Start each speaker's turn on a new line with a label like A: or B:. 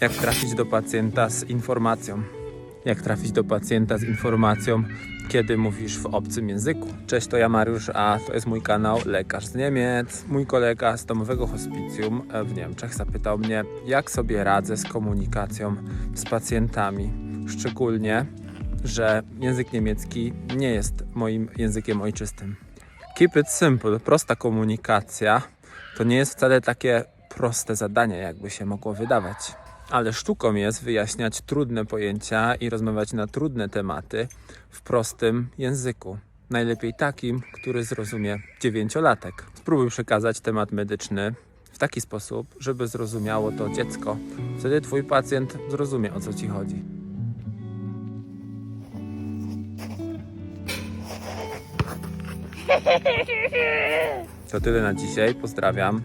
A: Jak trafić do pacjenta z informacją? Jak trafić do pacjenta z informacją, kiedy mówisz w obcym języku? Cześć, to ja Mariusz, a to jest mój kanał Lekarz z Niemiec. Mój kolega z domowego hospicjum w Niemczech zapytał mnie, jak sobie radzę z komunikacją z pacjentami. Szczególnie, że język niemiecki nie jest moim językiem ojczystym. Keep it simple, prosta komunikacja to nie jest wcale takie proste zadanie, jakby się mogło wydawać. Ale sztuką jest wyjaśniać trudne pojęcia i rozmawiać na trudne tematy w prostym języku. Najlepiej takim, który zrozumie dziewięciolatek. Spróbuj przekazać temat medyczny w taki sposób, żeby zrozumiało to dziecko. Wtedy twój pacjent zrozumie o co ci chodzi. To tyle na dzisiaj. Pozdrawiam.